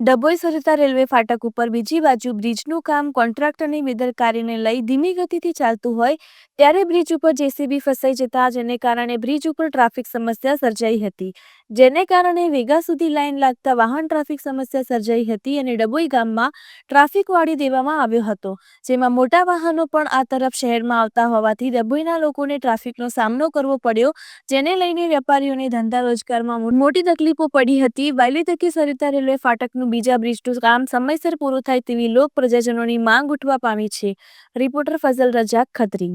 Dabhoi Sarita railway ફાટક ઉપર બીજી બાજુ બ્રિજનું કામ કોન્ટ્રાક્ટરની બેદરકારીને લઈ ધીમી ગતિથી ચાલતું હોય ત્યારે બ્રિજ ઉપર જેસીબી ફસાઈ જતા જેને કારણે બ્રિજ ઉપર ટ્રાફિક સમસ્યા સર્જાઈ હતી. જેને કારણે વેગા સુધી લાઈન લાગતા વાહન ટ્રાફિક સમસ્યા સર્જાઈ હતી અને ડબોઈ ગામમાં ટ્રાફિક વાળી દેવામાં આવ્યો હતો. જેમાં મોટા વાહનો પણ આ તરફ શહેરમાં આવતા હોવાથી ડભોઈના લોકોને ટ્રાફિકનો સામનો કરવો પડ્યો, જેને લઈને વેપારીઓને ધંધા રોજગારમાં મોટી તકલીફો પડી હતી. વહેલી તકે સરિતા રેલવે ફાટકનું બીજા બ્રિજનું કામ સમયસર પૂરું થાય તેવી લોક પ્રજાજનોની માંગ ઉઠવા પામી છે. રિપોર્ટર ફઝલ રજાક ખત્રી.